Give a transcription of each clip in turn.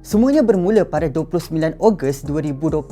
Semuanya bermula pada 29 Ogos 2025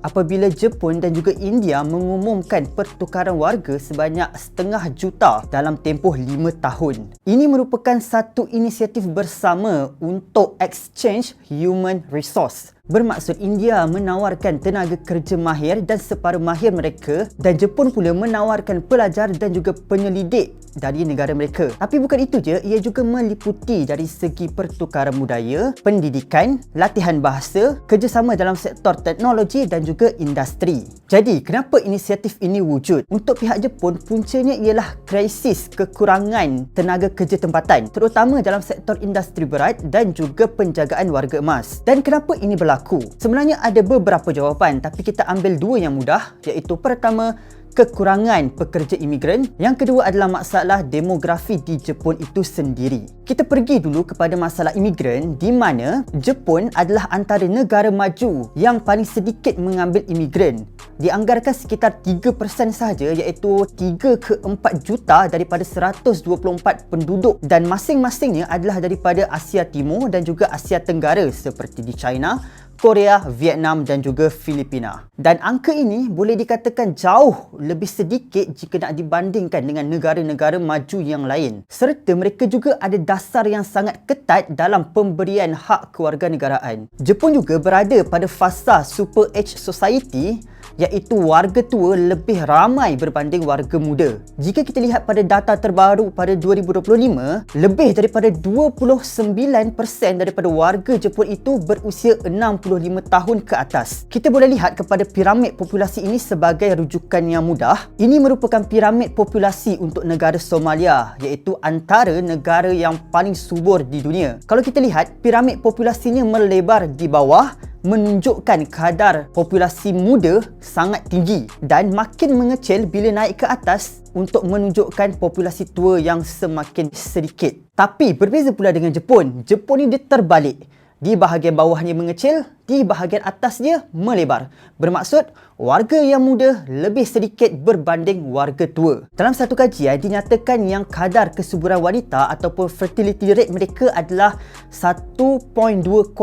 apabila Jepun dan juga India mengumumkan pertukaran warga sebanyak setengah juta dalam tempoh 5 tahun. Ini merupakan satu inisiatif bersama untuk exchange human resource Bermaksud India menawarkan tenaga kerja mahir dan separuh mahir mereka dan Jepun pula menawarkan pelajar dan juga penyelidik dari negara mereka. Tapi bukan itu je, ia juga meliputi dari segi pertukaran budaya, pendidikan, latihan bahasa, kerjasama dalam sektor teknologi dan juga industri. Jadi, kenapa inisiatif ini wujud? Untuk pihak Jepun, puncanya ialah krisis kekurangan tenaga kerja tempatan, terutama dalam sektor industri berat dan juga penjagaan warga emas. Dan kenapa ini berlaku? Sebenarnya ada beberapa jawapan tapi kita ambil dua yang mudah iaitu pertama kekurangan pekerja imigran. Yang kedua adalah masalah demografi di Jepun itu sendiri. Kita pergi dulu kepada masalah imigran di mana Jepun adalah antara negara maju yang paling sedikit mengambil imigran. Dianggarkan sekitar 3% sahaja iaitu 3 ke 4 juta daripada 124 penduduk dan masing-masingnya adalah daripada Asia Timur dan juga Asia Tenggara seperti di China, Korea, Vietnam dan juga Filipina. Dan angka ini boleh dikatakan jauh lebih sedikit jika nak dibandingkan dengan negara-negara maju yang lain. Serta mereka juga ada dasar yang sangat ketat dalam pemberian hak kewarganegaraan. Jepun juga berada pada fasa Super Age Society iaitu warga tua lebih ramai berbanding warga muda. Jika kita lihat pada data terbaru pada 2025, lebih daripada 29% daripada warga Jepun itu berusia 65 tahun ke atas. Kita boleh lihat kepada piramid populasi ini sebagai rujukan yang mudah. Ini merupakan piramid populasi untuk negara Somalia iaitu antara negara yang paling subur di dunia. Kalau kita lihat, piramid populasinya melebar di bawah menunjukkan kadar populasi muda sangat tinggi dan makin mengecil bila naik ke atas untuk menunjukkan populasi tua yang semakin sedikit. Tapi berbeza pula dengan Jepun. Jepun ni dia terbalik. Di bahagian bawahnya mengecil, di bahagian atasnya melebar. Bermaksud, warga yang muda lebih sedikit berbanding warga tua. Dalam satu kajian, dinyatakan yang kadar kesuburan wanita ataupun fertility rate mereka adalah 1.20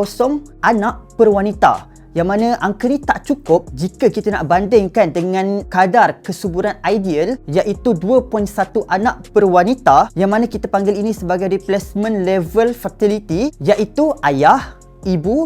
anak per wanita yang mana angka ni tak cukup jika kita nak bandingkan dengan kadar kesuburan ideal iaitu 2.1 anak per wanita yang mana kita panggil ini sebagai replacement level fertility iaitu ayah, ibu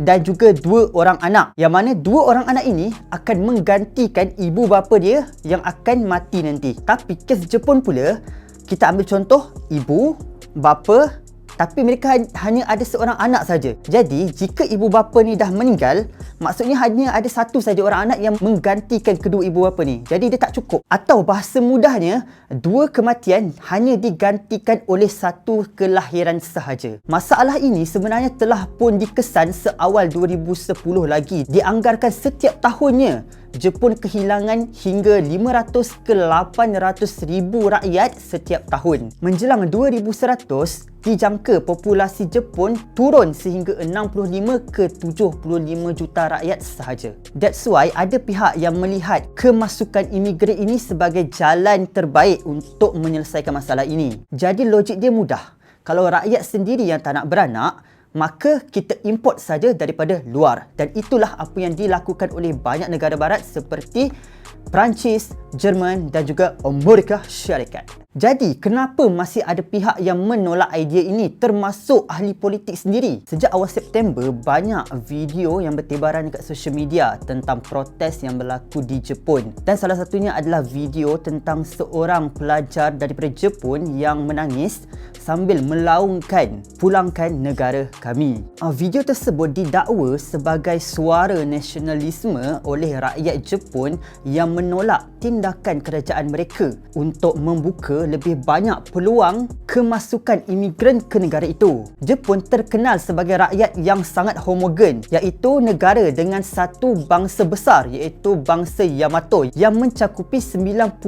dan juga dua orang anak. Yang mana dua orang anak ini akan menggantikan ibu bapa dia yang akan mati nanti. Tapi kes Jepun pula kita ambil contoh ibu, bapa tapi mereka hanya ada seorang anak saja. Jadi, jika ibu bapa ni dah meninggal, maksudnya hanya ada satu saja orang anak yang menggantikan kedua ibu bapa ni. Jadi, dia tak cukup. Atau bahasa mudahnya, dua kematian hanya digantikan oleh satu kelahiran sahaja. Masalah ini sebenarnya telah pun dikesan seawal 2010 lagi. Dianggarkan setiap tahunnya Jepun kehilangan hingga 500 ke 800 ribu rakyat setiap tahun. Menjelang 2100, dijangka populasi Jepun turun sehingga 65 ke 75 juta rakyat sahaja. That's why ada pihak yang melihat kemasukan imigran ini sebagai jalan terbaik untuk menyelesaikan masalah ini. Jadi logik dia mudah. Kalau rakyat sendiri yang tak nak beranak, maka kita import saja daripada luar dan itulah apa yang dilakukan oleh banyak negara barat seperti Perancis, Jerman dan juga Amerika Syarikat. Jadi, kenapa masih ada pihak yang menolak idea ini termasuk ahli politik sendiri? Sejak awal September, banyak video yang bertebaran dekat social media tentang protes yang berlaku di Jepun. Dan salah satunya adalah video tentang seorang pelajar daripada Jepun yang menangis sambil melaungkan pulangkan negara kami. Ah, video tersebut didakwa sebagai suara nasionalisme oleh rakyat Jepun yang menolak tindakan kerajaan mereka untuk membuka lebih banyak peluang kemasukan imigran ke negara itu. Jepun terkenal sebagai rakyat yang sangat homogen iaitu negara dengan satu bangsa besar iaitu bangsa Yamato yang mencakupi 97%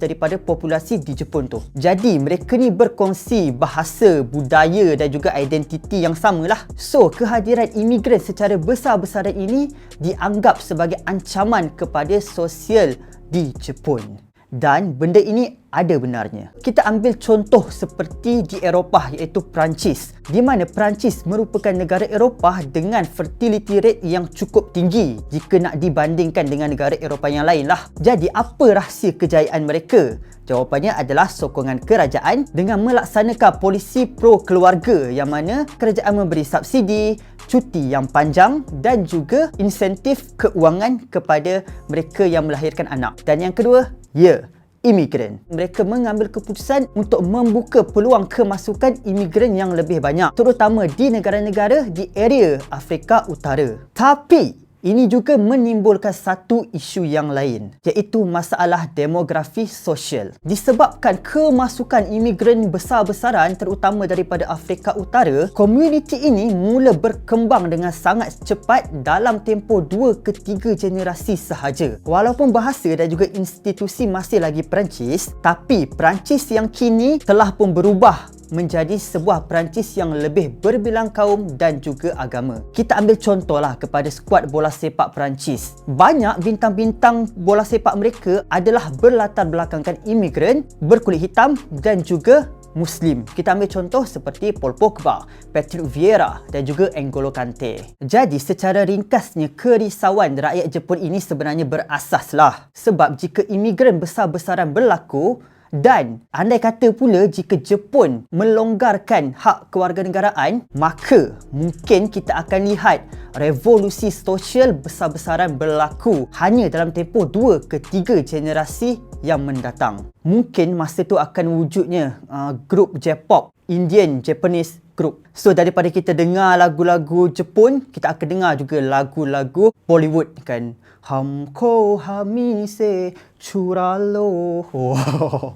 daripada populasi di Jepun tu. Jadi mereka ni berkongsi bahasa, budaya dan juga identiti yang samalah. So kehadiran imigran secara besar-besaran ini dianggap sebagai ancaman kepada sosial di Jepun. Dan benda ini ada benarnya. Kita ambil contoh seperti di Eropah iaitu Perancis. Di mana Perancis merupakan negara Eropah dengan fertility rate yang cukup tinggi jika nak dibandingkan dengan negara Eropah yang lain lah. Jadi apa rahsia kejayaan mereka? Jawapannya adalah sokongan kerajaan dengan melaksanakan polisi pro keluarga yang mana kerajaan memberi subsidi, cuti yang panjang dan juga insentif keuangan kepada mereka yang melahirkan anak. Dan yang kedua, ya, imigran. Mereka mengambil keputusan untuk membuka peluang kemasukan imigran yang lebih banyak terutama di negara-negara di area Afrika Utara. Tapi ini juga menimbulkan satu isu yang lain iaitu masalah demografi sosial. Disebabkan kemasukan imigran besar-besaran terutama daripada Afrika Utara, komuniti ini mula berkembang dengan sangat cepat dalam tempoh dua ke tiga generasi sahaja. Walaupun bahasa dan juga institusi masih lagi Perancis, tapi Perancis yang kini telah pun berubah menjadi sebuah Perancis yang lebih berbilang kaum dan juga agama. Kita ambil contohlah kepada skuad bola sepak Perancis. Banyak bintang-bintang bola sepak mereka adalah berlatar belakangkan imigran, berkulit hitam dan juga Muslim. Kita ambil contoh seperti Paul Pogba, Patrick Vieira dan juga N'Golo Kante. Jadi secara ringkasnya kerisauan rakyat Jepun ini sebenarnya berasaslah. Sebab jika imigran besar-besaran berlaku, dan andai kata pula jika Jepun melonggarkan hak kewarganegaraan, maka mungkin kita akan lihat revolusi sosial besar-besaran berlaku hanya dalam tempoh dua ke tiga generasi yang mendatang. Mungkin masa tu akan wujudnya uh, grup J-pop, Indian Japanese group. So daripada kita dengar lagu-lagu Jepun, kita akan dengar juga lagu-lagu Bollywood kan. Hamko hamise churalo.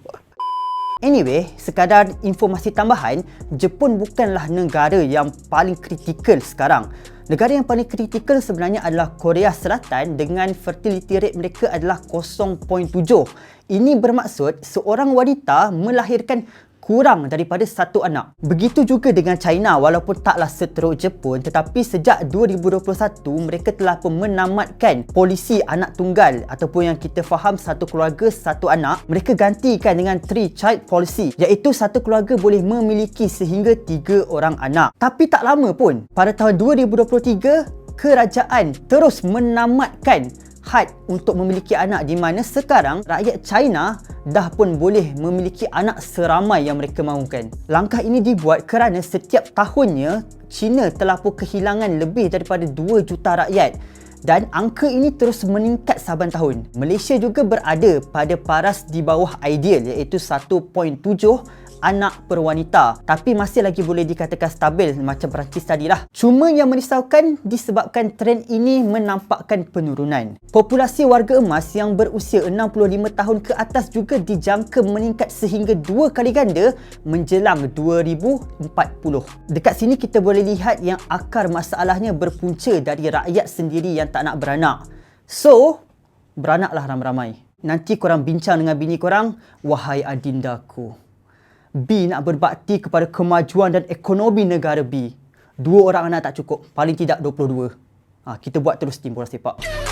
Anyway, sekadar informasi tambahan, Jepun bukanlah negara yang paling kritikal sekarang. Negara yang paling kritikal sebenarnya adalah Korea Selatan dengan fertility rate mereka adalah 0.7. Ini bermaksud seorang wanita melahirkan kurang daripada satu anak. Begitu juga dengan China walaupun taklah seteruk Jepun tetapi sejak 2021 mereka telah pun menamatkan polisi anak tunggal ataupun yang kita faham satu keluarga satu anak mereka gantikan dengan three child policy iaitu satu keluarga boleh memiliki sehingga tiga orang anak. Tapi tak lama pun pada tahun 2023 kerajaan terus menamatkan had untuk memiliki anak di mana sekarang rakyat China dah pun boleh memiliki anak seramai yang mereka mahukan. Langkah ini dibuat kerana setiap tahunnya China telah pun kehilangan lebih daripada 2 juta rakyat dan angka ini terus meningkat saban tahun. Malaysia juga berada pada paras di bawah ideal iaitu 1.7 anak per wanita tapi masih lagi boleh dikatakan stabil macam Perancis tadi lah. Cuma yang merisaukan disebabkan trend ini menampakkan penurunan. Populasi warga emas yang berusia 65 tahun ke atas juga dijangka meningkat sehingga dua kali ganda menjelang 2040. Dekat sini kita boleh lihat yang akar masalahnya berpunca dari rakyat sendiri yang tak nak beranak. So, beranaklah ramai-ramai. Nanti korang bincang dengan bini korang, wahai adindaku. B nak berbakti kepada kemajuan dan ekonomi negara B. Dua orang anak tak cukup. Paling tidak 22. Ha, kita buat terus tim bola sepak.